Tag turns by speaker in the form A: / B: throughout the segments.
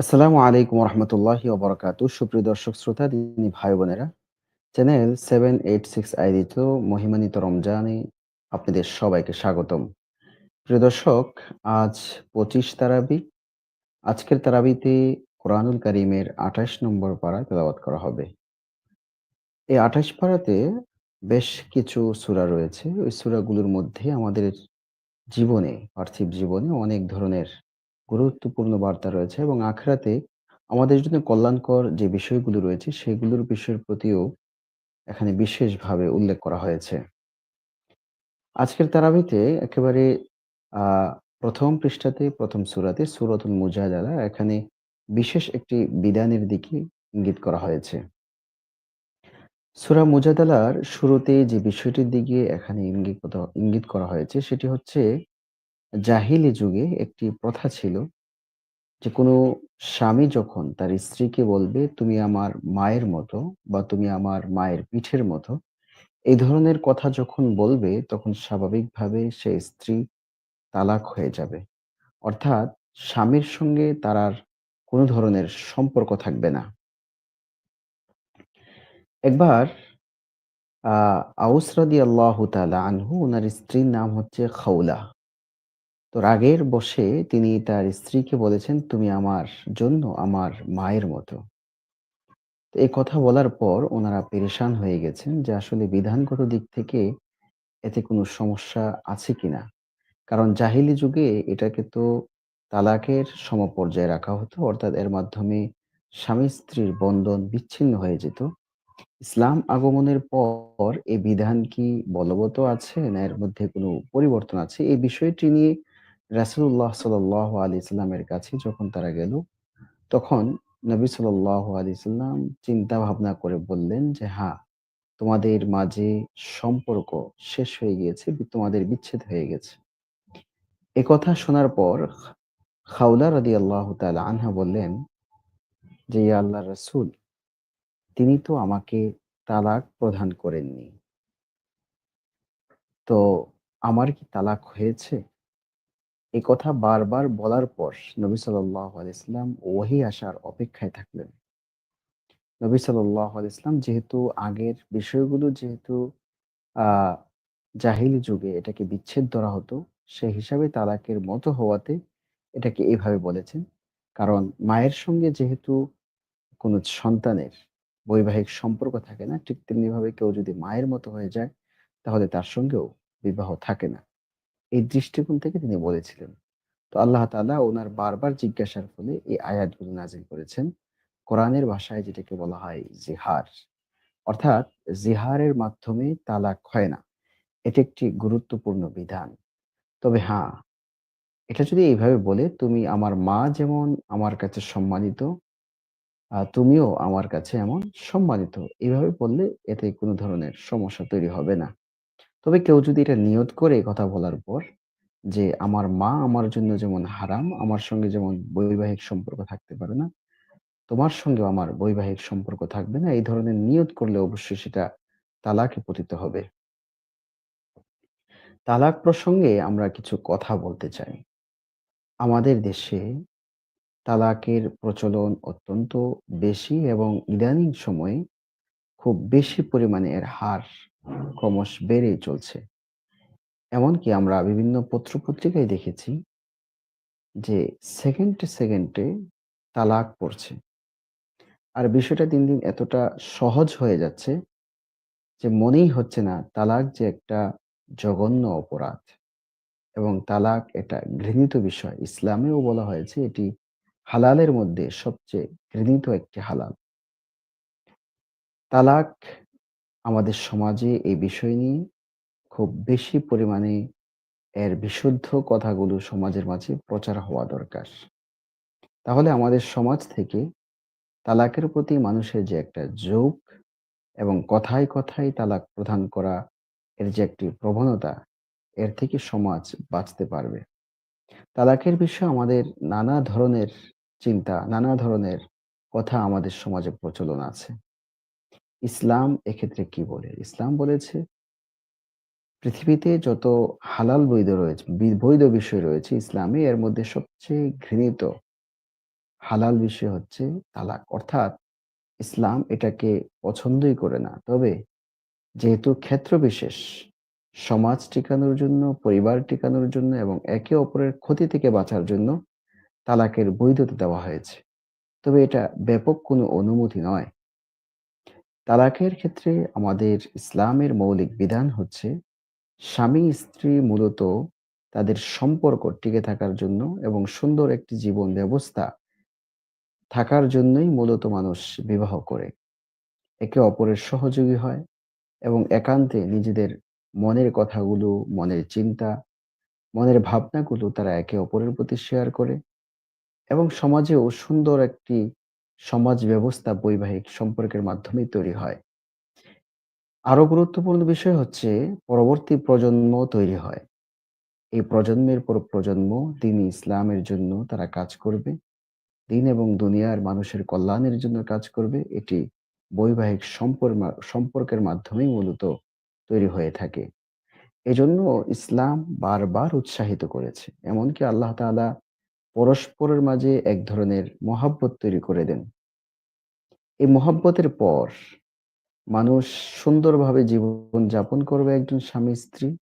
A: আসসালামু আলাইকুম রহমতুল্লাহি ওবরাকাতু। সুপ্রিয় দর্শক, শ্রোতা, দিনী ভাই বোনেরা, চ্যানেল সেভেন এইট সিক্স আয়োজিত মহিমানিত রমজানে আপনাদের সবাইকে স্বাগতম। প্রিয় দর্শক, আজ পঁচিশ তারাবি, আজকের তারাবিতে কোরআনুল করিমের আঠাশ নম্বর পাড়া তেলাওয়াত করা হবে। এই আঠাশ পাড়াতে বেশ কিছু সূরা রয়েছে। ওই সূরাগুলোর মধ্যে আমাদের জীবনে, পার্থিব জীবনে অনেক ধরনের গুরুত্বপূর্ণ বার্তা রয়েছে এবং আখেরাতে আমাদের জন্য কল্যাণকর যে বিষয়গুলো রয়েছে, সেগুলোর বিষয়ের প্রতিও এখানে বিশেষভাবে উল্লেখ করা হয়েছে। আজকের তারাবিতে একেবারে ১ম পৃষ্ঠাতে ১ম সূরাতে, সূরাতুল মুজাদালা এখানে বিশেষ একটি বিধানের দিকে ইঙ্গিত করা হয়েছে। সূরা মুজাদালার শুরুতে যে বিষয়টির দিকে এখানে ইঙ্গিত ইঙ্গিত করা হয়েছে, সেটি হচ্ছে জাহিলি যুগে একটি প্রথা ছিল যে কোনো স্বামী যখন তার স্ত্রীকে বলবে, "তুমি আমার মায়ের মতো" বা "তুমি আমার মায়ের পিঠের মতো" এই ধরনের কথা যখন বলবে তখন স্বাভাবিকভাবে সে স্ত্রী তালাক হয়ে যাবে। অর্থাৎ স্বামীর সঙ্গে তার আর কোনো ধরনের সম্পর্ক থাকবে না। একবার আহ আউস রাদিয়াল্লাহু তাআলা আনহু ওনার স্ত্রীর নাম হচ্ছে খাউলা। তো রাগের বশে তিনি তার স্ত্রীকে বলেছেন, "তুমি আমার জন্য আমার মায়ের মতো।" এই কথা বলার পর ওনারা পেরেশান হয়ে গেছেন যে আসলে বিধানগত দিক থেকে এতে কোনো সমস্যা আছে কিনা? কারণ জাহিলি যুগে এটাকে তো তালাকের সমপর্যায়ে রাখা হতো। অর্থাৎ এর মাধ্যমে স্বামী-স্ত্রীর বন্ধন বিচ্ছিন্ন হয়ে যেত। ইসলাম আগমনের পর এ বিধান কি বলবৎ আছে না এর মধ্যে কোনো পরিবর্তন আছে? এই বিষয়টি নিয়ে রাসূলুল্লাহ সাল্লাল্লাহু আলাইহি সাল্লামের কাছে যখন তারা গেল, তখন নবী সাল্লাল্লাহু আলাইহি সাল্লাম চিন্তা ভাবনা করে বললেন যে, "হ্যাঁ, তোমাদের মাঝে সম্পর্ক শেষ হয়ে গিয়েছে, তোমাদের বিচ্ছেদ হয়ে গেছে।" একথা শোনার পর খাউলা রাদিয়াল্লাহু তাআলা আনহা বললেন যে, "ইয়া আল্লাহ রাসূল, তিনি তো আমাকে তালাক প্রদান করেননি। তো আমার কি তালাক হয়েছে?" এ কথা বারবার বলার পর নবী সাল্লাল্লাহু আলাইহি সাল্লাম ওহী আসার অপেক্ষায় থাকলেন। নবী সাল্লাম যেহেতু আগের বিষয়গুলো যেহেতু জাহিলি যুগে এটাকে বিচ্ছেদ ধরা হতো, সে হিসাবে তালাকের মতো হওয়াতে এটাকে এভাবে বলেছেন। কারণ মায়ের সঙ্গে যেহেতু কোনো সন্তানের বৈবাহিক সম্পর্ক থাকে না, ঠিক তেমনিভাবে কেউ যদি মায়ের মতো হয়ে যায়, তাহলে তার সঙ্গেও বিবাহ থাকে না। এই দৃষ্টিকোণ থেকে তিনি বলেছিলেন। তো আল্লাহ তালা ওনার বারবার জিজ্ঞাসার ফলে এই আয়াতগুলো নাজিল করেছেন। কোরআনের ভাষায় যেটাকে বলা হয় জিহার। অর্থাৎ জিহারের মাধ্যমে তালাক হয় না। এটি একটি গুরুত্বপূর্ণ বিধান। তবে হ্যাঁ, এটা যদি এইভাবে বলে, "তুমি আমার মা যেমন আমার কাছে সম্মানিত, তুমিও আমার কাছে এমন সম্মানিত।" এইভাবে বললে এতে কোনো ধরনের সমস্যা তৈরি হবে না। তবে কেউ যদি এটা নিয়ত করে কথা বলার পর যে, "আমার মা আমার জন্য যেমন হারাম, আমার সঙ্গে যেমন বৈবাহিক সম্পর্ক থাকতে পারে না, তোমার সঙ্গেও আমার বৈবাহিক সম্পর্ক থাকবে না।" এই ধরনের নিয়ত করলে অবশ্যই সেটা তালাকে পতিত হবে। তালাক প্রসঙ্গে আমরা কিছু কথা বলতে চাই। আমাদের দেশে তালাকের প্রচলন অত্যন্ত বেশি এবং ইদানিং সময়ে খুব বেশি পরিমাণে এর হার ক্রমশ বেড়েই চলছে। এমনকি আমরা বিভিন্ন পত্র-পত্রিকায় দেখেছি যে সেকেন্ডে, সেকেন্ডে তালাক পড়ছে। আর বিষয়টা দিন, দিন এতটা সহজ হয়ে যাচ্ছে যে মনেই হচ্ছে না তালাক যে একটা জঘন্য অপরাধ এবং তালাক এটা ঘৃণিত বিষয়। ইসলামেও বলা হয়েছে এটি হালালের মধ্যে সবচেয়ে ঘৃণিত একটি হালাল। তালাক আমাদের সমাজে এই বিষয় নিয়ে খুব বেশি পরিমাণে এর বিশুদ্ধ কথাগুলো সমাজের মাঝে প্রচার হওয়া দরকার। তাহলে আমাদের সমাজ থেকে তালাকের প্রতি মানুষের যে একটা ঝোঁক এবং কথায়, কথায় তালাক প্রদান করা এর যে একটি প্রবণতা, এর থেকে সমাজ বাঁচতে পারবে। তালাকের বিষয়ে আমাদের নানা ধরনের চিন্তা, নানা ধরনের কথা আমাদের সমাজে প্রচলন আছে। ইসলাম এক্ষেত্রে কি বলে? ইসলাম বলেছে পৃথিবীতে যত হালাল বৈধ রয়েছে বৈধ বিষয় রয়েছে ইসলামে এর মধ্যে সবচেয়ে ঘৃণিত হালাল বিষয় হচ্ছে তালাক। অর্থাৎ ইসলাম এটাকে পছন্দই করে না। তবে যেহেতু ক্ষেত্র বিশেষ সমাজ টিকানোর জন্য, পরিবার টিকানোর জন্য এবং একে অপরের ক্ষতি থেকে বাঁচার জন্য তালাকের বৈধতা দেওয়া হয়েছে। তবে এটা ব্যাপক কোনো অনুমতি নয়। তালাকের ক্ষেত্রে আমাদের ইসলামের মৌলিক বিধান হচ্ছে স্বামী-স্ত্রী মূলত তাদের সম্পর্ক টিকে থাকার জন্য এবং সুন্দর একটি জীবন ব্যবস্থা থাকার জন্যই মূলত মানুষ বিবাহ করে। একে অপরের সহযোগী হয় এবং একান্তে নিজেদের মনের কথাগুলো, মনের চিন্তা, মনের ভাবনাগুলো তারা একে অপরের প্রতি শেয়ার করে এবং সমাজেও সুন্দর একটি সমাজ ব্যবস্থা বৈবাহিক সম্পর্কের মাধ্যমেই তৈরি হয়। আরও গুরুত্বপূর্ণ বিষয় হচ্ছে পরবর্তী প্রজন্ম তৈরি হয়। এই প্রজন্মের পর প্রজন্ম দ্বীন-ই ইসলামের জন্য তারা কাজ করবে। দিন এবং দুনিয়ার মানুষের কল্যাণের জন্য কাজ করবে। এটি বৈবাহিক সম্পর্কের মাধ্যমেই মূলত তৈরি হয়ে থাকে। এজন্য ইসলাম বারবার উৎসাহিত করেছে। এমনকি আল্লাহ তাআলা পরস্পরের মাঝে এক ধরনের মহাব্বত তৈরি করে দেন। এই মহাব্বতের পর মানুষ সুন্দরভাবে জীবনযাপন করবে একজন স্বামী-স্ত্রী।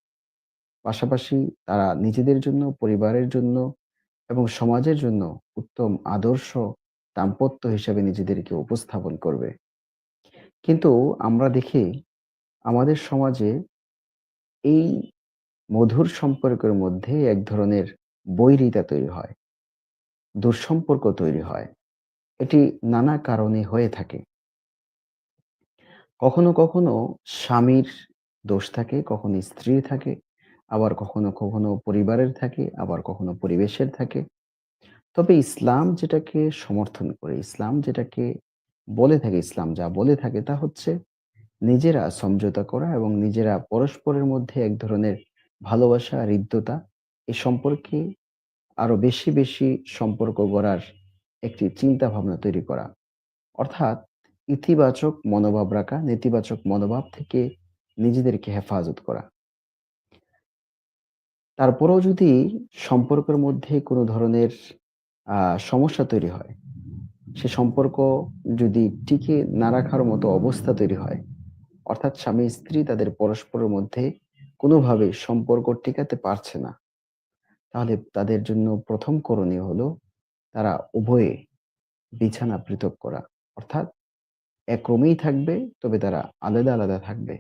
A: পাশাপাশি তারা নিজেদের জন্য, পরিবারের জন্য এবং সমাজের জন্য উত্তম আদর্শ দাম্পত্য হিসাবে নিজেদেরকে উপস্থাপন করবে। কিন্তু আমরা দেখি আমাদের সমাজে এই মধুর সম্পর্কের মধ্যে এক ধরনের বৈরিতা তৈরি হয়। দুঃসম্পর্ক তৈরি হয়। এটি নানা কারণে হয়ে থাকে। কখনো, কখনো স্বামীর দোষ থাকে, কখনো স্ত্রীর থাকে, আবার কখনো, কখনো পরিবারের থাকে, আবার কখনো পরিবেশের থাকে। তবে ইসলাম যেটাকে সমর্থন করে, ইসলাম যেটাকে বলে থাকে, ইসলাম যা বলে থাকে তা হচ্ছে নিজেরা সমঝোতা করা এবং নিজেরা পরস্পরের মধ্যে এক ধরনের ভালোবাসা, হৃদ্যতা এ সম্পর্কে আরও বেশি, বেশি সম্পর্ক গড়ার একটি চিন্তা ভাবনা তৈরি করা। অর্থাৎ ইতিবাচক মনোভাব রাখা, নেতিবাচক মনোভাব থেকে নিজেদেরকে হেফাজত করা। তারপরেও যদি সম্পর্কের মধ্যে কোনো ধরনের সমস্যা তৈরি হয়, সে সম্পর্ক যদি টিকে না রাখার মতো অবস্থা তৈরি হয়, অর্থাৎ স্বামী-স্ত্রী তাদের পরস্পরের মধ্যে কোনোভাবে সম্পর্ক টিকাতে পারছে না। তাহলে তাদের জন্য প্রথম করণীয় হলো তারা উভয়ে বিছানা পৃথক করা। অর্থাৎ এক থাকবে তবে তারা আলাদা, আলাদা থাকবে।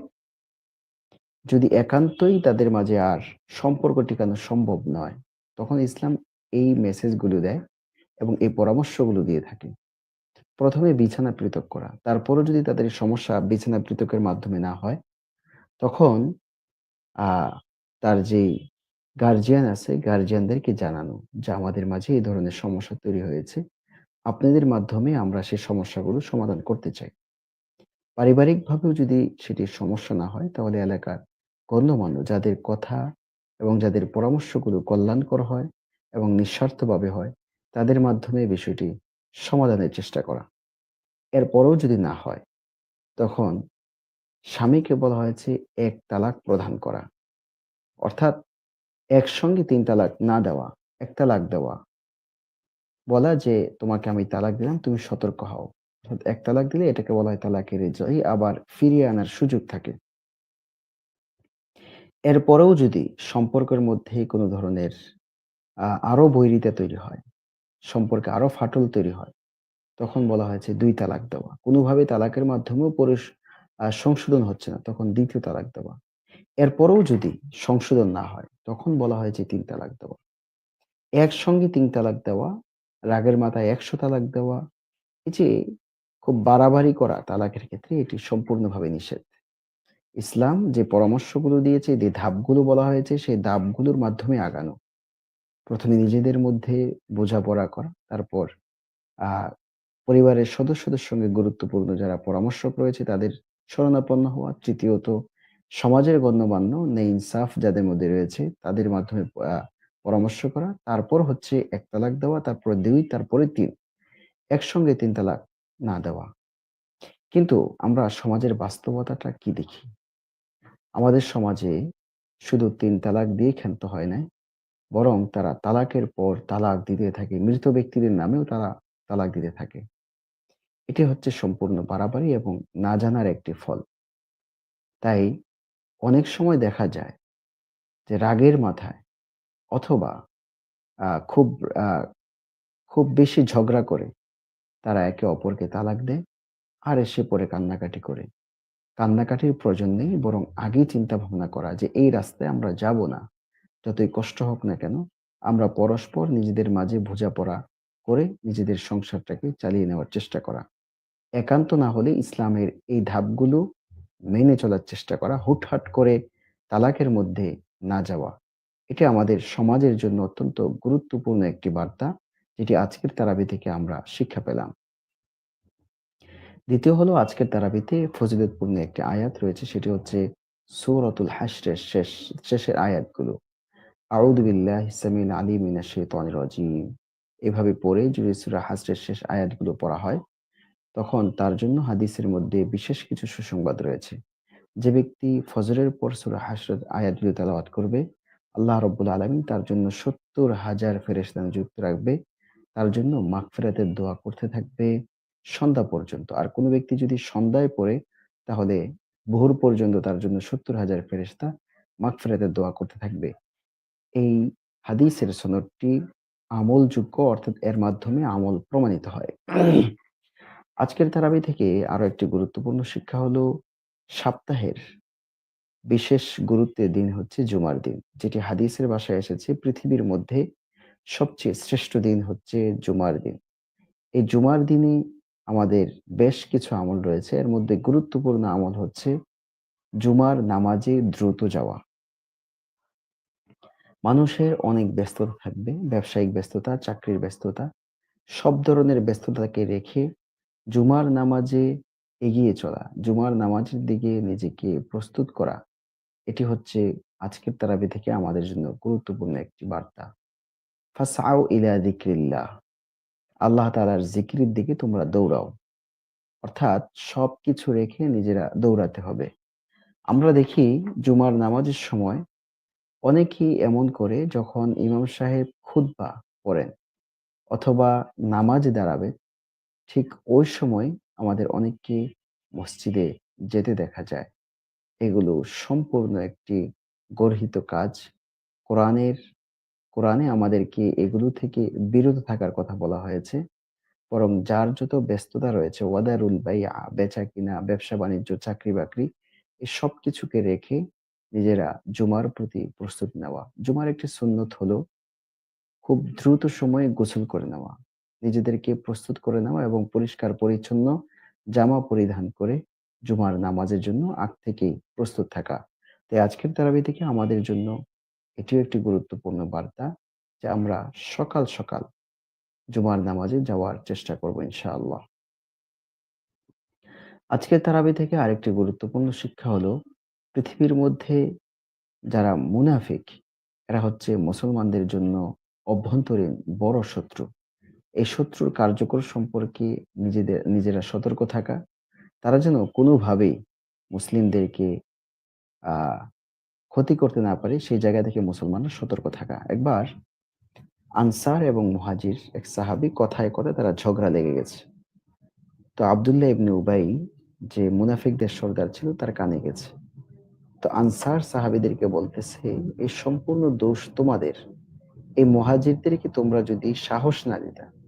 A: যদি একান্তই তাদের মাঝে আর সম্পর্ক টিকানো সম্ভব নয়, তখন ইসলাম এই মেসেজগুলো দেয় এবং এই পরামর্শগুলো দিয়ে থাকে। প্রথমে বিছানা পৃথক করা। তারপরও যদি তাদের সমস্যা বিছানা পৃথকের মাধ্যমে না হয়, তখন তার যেই গার্ডিয়ান আছে, গার্জিয়ানদেরকে জানানো যে, "আমাদের মাঝে এই ধরনের সমস্যা তৈরি হয়েছে। আপনাদের মাধ্যমে আমরা সেই সমস্যাগুলো সমাধান করতে চাই।" পারিবারিকভাবেও যদি সেটির সমস্যা না হয়, তাহলে এলাকার গণ্যমান্য যাদের কথা এবং যাদের পরামর্শগুলো কল্যাণকর হয় এবং নিঃস্বার্থভাবে হয়, তাদের মাধ্যমে বিষয়টি সমাধানের চেষ্টা করা। এরপরেও যদি না হয়, তখন স্বামীকে বলা হয়েছে এক তালাক প্রদান করা। অর্থাৎ একসঙ্গে তিন তালাক না দেওয়া, এক তালাক দেওয়া। বলা যে, "তোমাকে আমি তালাক দিলাম, তুমি সতর্ক হও।" এক তালাক দিলে এটাকে বলা হয় তালাকে রেজাই, আবার ফিরিয়ে আনার সুযোগ থাকে। এরপরেও যদি সম্পর্কের মধ্যে কোনো ধরনের আরও বৈরিতা তৈরি হয়, সম্পর্কে আরও ফাটল তৈরি হয়, তখন বলা হয়েছে দুই তালাক দেওয়া। কোনোভাবে তালাকের মাধ্যমেও পরিস আ সংশোধন হচ্ছে না, তখন দ্বিতীয় তালাক দেওয়া। এরপরেও যদি সংশোধন না হয়, তখন বলা হয়েছে তিন তালাক দেওয়া। একসঙ্গে তিন তালাক দেওয়া, রাগের মাথায় ১০০ তালাক দেওয়া, এই যে খুব বাড়াবাড়ি করা তালাকের ক্ষেত্রে এটি সম্পূর্ণভাবে নিষেধ। ইসলাম যে পরামর্শগুলো দিয়েছে, যে ধাপগুলো বলা হয়েছে, সেই ধাপগুলোর মাধ্যমে আগানো। প্রথমে নিজেদের মধ্যে বোঝাপড়া করা, তারপর পরিবারের সদস্যদের সঙ্গে গুরুত্বপূর্ণ যারা পরামর্শক রয়েছে তাদের শরণাপন্ন হওয়া। তৃতীয়ত সমাজের গণ্যমান্য নেই ইনসাফ যাদের মধ্যে রয়েছে তাদের মাধ্যমে পরামর্শ করা। তারপর হচ্ছে এক তালাক দেওয়া, তারপরে দুই তারপরে ৩। একসঙ্গে তিন তালাক না দেওয়া। কিন্তু আমরা সমাজের বাস্তবতাটা কি দেখি? আমাদের সমাজে শুধু তিন তালাক দিয়েই ক্ষান্ত হয় নাই। বরং তারা তালাকের পর তালাক দিতে থাকে। মৃত ব্যক্তিদের নামেও তারা তালাক দিতে থাকে। এটি হচ্ছে সম্পূর্ণ বাড়াবাড়ি এবং না জানার একটি ফল। তাই অনেক সময় দেখা যায় যে রাগের মাথায় অথবা খুব খুব বেশি ঝগড়া করে তারা একে অপরকে তালাক দেয় আর এসে পরে কান্নাকাটি করে। কান্নাকাটির প্রয়োজন নেই, বরং আগেই চিন্তা ভাবনা করা যে এই রাস্তায় আমরা যাব না। যতই কষ্ট হোক না কেন, আমরা পরস্পর নিজেদের মাঝে বোঝাপড়া করে নিজেদের সংসারটাকে চালিয়ে নেওয়ার চেষ্টা করা। একান্ত না হলে ইসলামের এই ধাপগুলো মেনে চলার চেষ্টা করা, হুটহাট করে তালাকের মধ্যে না যাওয়া। এটি আমাদের সমাজের জন্য অত্যন্ত গুরুত্বপূর্ণ একটি বার্তা, যেটি আজকের তারাবি থেকে আমরা শিক্ষা পেলাম। দ্বিতীয় হলো আজকের তারাবিতে ফজিলতপূর্ণ একটি আয়াত রয়েছে সেটি হচ্ছে সূরাতুল হাসরের শেষ শেষের আয়াতগুলো। আউযু বিল্লাহি সামিল আলিম মিনাশ শাইতানির রাজিম। এভাবে পড়ে যদি সূরা হাশরের শেষ আয়াতগুলো পড়া হয়, তখন তার জন্য হাদিসের মধ্যে বিশেষ কিছু সুসংবাদ রয়েছে। যে ব্যক্তি ফজরের পর সূরা হাশরের আয়াতগুলো তেলাওয়াত করবে, আল্লাহ রব্বুল আলামিন তার জন্য ৭০,০০০ ফেরেশতা নিযুক্ত রাখবে। তার জন্য মাগফিরাতের দোয়া করতে থাকবে সন্ধ্যা পর্যন্ত। আর কোনো ব্যক্তি যদি সন্ধ্যায় পড়ে তাহলে ভোর পর্যন্ত তার জন্য সত্তর ৭০,০০০ ফেরেশতা মাগফিরাতের দোয়া করতে থাকবে। এই হাদিসের সনদটি আমলযোগ্য অর্থাৎ এর মাধ্যমে আমল প্রমাণিত হয়। আজকের তারাবি থেকে আরও একটি গুরুত্বপূর্ণ শিক্ষা হলো সপ্তাহের বিশেষ গুরুত্বের দিন হচ্ছে জুমার দিন। যেটি হাদিসের ভাষায় এসেছে পৃথিবীর মধ্যে সবচেয়ে শ্রেষ্ঠ দিন হচ্ছে জুমার দিন। এই জুমার দিনে আমাদের বেশ কিছু আমল রয়েছে। এর মধ্যে গুরুত্বপূর্ণ আমল হচ্ছে জুমার নামাজে দ্রুত যাওয়া। মানুষের অনেক ব্যস্ততা থাকবে, ব্যবসায়িক ব্যস্ততা, চাকরির ব্যস্ততা, সব ধরনের ব্যস্ততাকে রেখে জুমার নামাজে এগিয়ে চলা, জুমার নামাজের দিকে নিজেকে প্রস্তুত করা, এটি হচ্ছে আজকের তারাবি থেকে আমাদের জন্য গুরুত্বপূর্ণ একটি বার্তা। ফাসআউ ইলা যিকরিল্লাহ। আল্লাহ তাআলার জিকিরের দিকে তোমরা দৌড়াও। অর্থাৎ সবকিছু রেখে নিজেরা দৌড়াতে হবে। আমরা দেখি জুমার নামাজের সময় অনেকেই এমন করে যখন ইমাম সাহেব খুতবা পড়েন অথবা নামাজে দাঁড়াবে, ঠিক ওই সময় আমাদের অনেককে মসজিদে যেতে দেখা যায়। এগুলো সম্পূর্ণ একটি গর্হিত কাজ। কোরআনের কোরআনে আমাদেরকে এগুলো থেকে বিরত থাকার কথা বলা হয়েছে। বরং যার যত ব্যস্ততা রয়েছে ওয়াদারুল বাইআ বেচা-কিনা, ব্যবসা-বাণিজ্য, চাকরি-বাকরি এই সবকিছুকে রেখে নিজেরা জুমার প্রতি প্রস্তুত নেওয়া। জুমার একটি সুন্নত হলো খুব দ্রুত সময়ে গোসল করে নেওয়া। নিজেদেরকে প্রস্তুত করে নেওয়া এবং পরিষ্কার পরিচ্ছন্ন জামা পরিধান করে জুমার নামাজের জন্য আগ থেকেই প্রস্তুত থাকা। তাই আজকের তারাবি থেকে আমাদের জন্য এটিও একটি গুরুত্বপূর্ণ বার্তা যে আমরা সকাল, সকাল জুমার নামাজে যাওয়ার চেষ্টা করব ইনশাআল্লাহ। আজকের তারাবি থেকে আরেকটি গুরুত্বপূর্ণ শিক্ষা হলো পৃথিবীর মধ্যে যারা মুনাফিক এরা হচ্ছে মুসলমানদের জন্য অভ্যন্তরীণ বড় শত্রু। এই শত্রুর কার্যকর সম্পর্কে নিজেদের নিজেরা সতর্ক থাকা। তারা যেন কোনোভাবেই মুসলিমদেরকে আ ক্ষতি করতে না পারে সেই জায়গা থেকে মুসলমানরা সতর্ক থাকা। একবার আনসার এবং মুহাজির এক সাহাবী কথায়, কথায় তারা ঝগড়া লেগে গেছে। তো আবদুল্লাহ ইবনে উবাই যে মুনাফিকদের সর্দার ছিল তার কানে গেছে। তো আনসার সাহাবীদেরকে বলতেছে, "এই সম্পূর্ণ দোষ তোমাদের। এই মুহাজিরদেরকে তোমরা যদি সাহস না দিতা,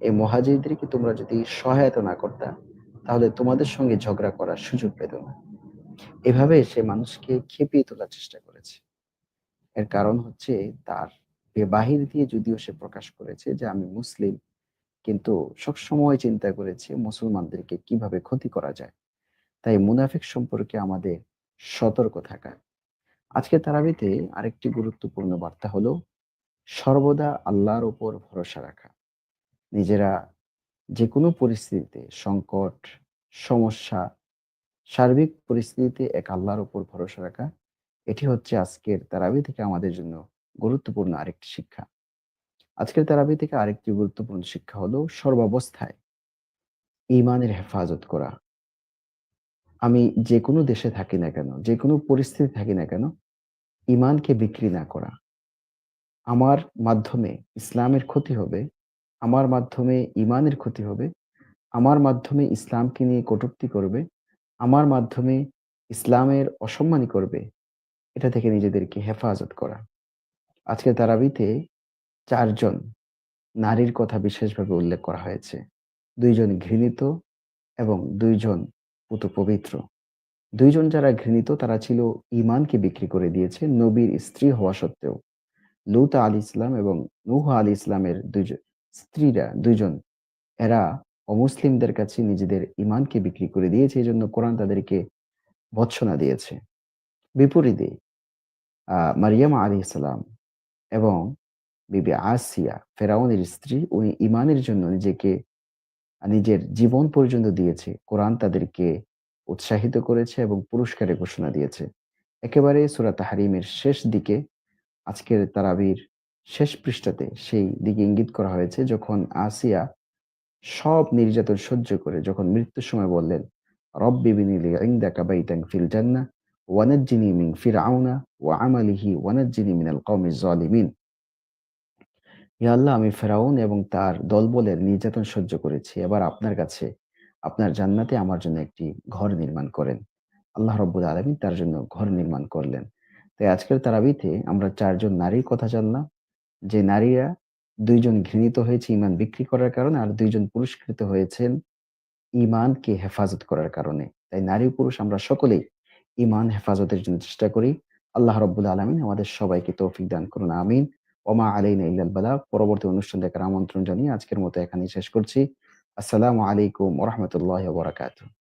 A: এই মুহাজিরদেরকে তোমরা যদি সহায়তা না করতা, তাহলে তোমাদের সঙ্গে ঝগড়া করার সুযোগ পেত না।" এভাবে সে মানুষকে খেপিয়ে তোলার চেষ্টা করেছে। এর কারণ হচ্ছে তার বাহির দিয়ে যদিও সে প্রকাশ করেছে যে আমি মুসলিম, কিন্তু সবসময় চিন্তা করেছে মুসলমানদেরকে কীভাবে ক্ষতি করা যায়। তাই মুনাফিক সম্পর্কে আমাদের সতর্ক থাকা। আজকে তারাবিতে আরেকটি গুরুত্বপূর্ণ বার্তা হলো সর্বদা আল্লাহর উপর ভরসা রাখা। নিজেরা যেকোনো পরিস্থিতিতে সংকট, সমস্যা, সার্বিক পরিস্থিতিতে এক আল্লাহর উপর ভরসা রাখা। এটি হচ্ছে আজকের তারাবি থেকে আমাদের জন্য গুরুত্বপূর্ণ আরেকটি শিক্ষা। আজকের তারাবি থেকে আরেকটি গুরুত্বপূর্ণ শিক্ষা হলো সর্বাবস্থায় ঈমানের হেফাজত করা। আমি যেকোনো দেশে থাকি না কেন, যেকোনো পরিস্থিতি থাকি না কেন, ঈমানকে বিক্রি না করা। আমার মাধ্যমে ইসলামের ক্ষতি হবে, আমার মাধ্যমে ইমানের ক্ষতি হবে, আমার মাধ্যমে ইসলামকে নিয়ে কটূক্তি করবে, আমার মাধ্যমে ইসলামের অসম্মানী করবে, এটা থেকে নিজেদেরকে হেফাজত করা। আজকের তারাবিতে চারজন নারীর কথা বিশেষভাবে উল্লেখ করা হয়েছে। দুইজন ঘৃণিত এবং ২ জন পুত পবিত্র। দুইজন যারা ঘৃণিত তারা ছিল ঈমানকে বিক্রি করে দিয়েছে নবীর স্ত্রী হওয়া সত্ত্বেও। লূত আলী ইসলাম এবং নূহ আলী ইসলামের ২ জন স্ত্রীরা ২ জন এরা অমুসলিমদের কাছে নিজেদের ঈমানকে বিক্রি করে দিয়েছে। এই জন্য কোরআন তাদেরকে ভর্ৎসনা দিয়েছে। বিপরীতে মারিয়াম আলাইহিস সালাম এবং বিবি আসিয়া, ফেরাউনের স্ত্রী, উনি ইমানের জন্য নিজেকে, নিজের জীবন পর্যন্ত দিয়েছে। কোরআন তাদেরকে উৎসাহিত করেছে এবং পুরস্কারের ঘোষণা দিয়েছে। একেবারে সূরা তাহরিমের শেষ দিকে আজকের তারাবির শেষ পৃষ্ঠাতে সেই দিকে ইঙ্গিত করা হয়েছে যখন আসিয়া সব নির্যাতন সহ্য করে যখন মৃত্যুর সময় বললেন, "রব্বি ইবনি লি ইনদাকা বাইতান ফিল জান্নাহ ওয়া নাজ্জিনি মিন ফিরআউনা ওয়া আমালিহি ওয়া নাজ্জিনি মিনাল কওমিজ জালিমিন।" হে আল্লাহ আমি ফেরাউন এবং তার দলবলের নির্যাতন সহ্য করেছি। এবার আপনার কাছে আপনার জান্নাতে আমার জন্য একটি ঘর নির্মাণ করেন। আল্লাহ রব্বুল আলামিন তার জন্য ঘর নির্মাণ করলেন। তাই আজকের তারাবিতে আমরা চারজন নারীর কথা জানলাম। যে নারীরা দুইজন ঘৃণিত হয়েছে ইমান বিক্রি করার কারণে আর ২ জন পুরস্কৃত হয়েছেন ঈমানকে হেফাজত করার কারণে। তাই নারী পুরুষ আমরা সকলেই ঈমান হেফাজতের জন্য চেষ্টা করি। আল্লাহ রব্বুল আলামিন আমাদের সবাইকে তৌফিক দান করুন। আমিন। ওমা আলাইনা ইল্লাল বালাগ। পরবর্তী অনুষ্ঠান দেখার আমন্ত্রণ জানিয়ে আজকের মতো এখানেই শেষ করছি। আসসালামু আলাইকুম ওয়া রাহমাতুল্লাহি ওয়া বারাকাতুহু।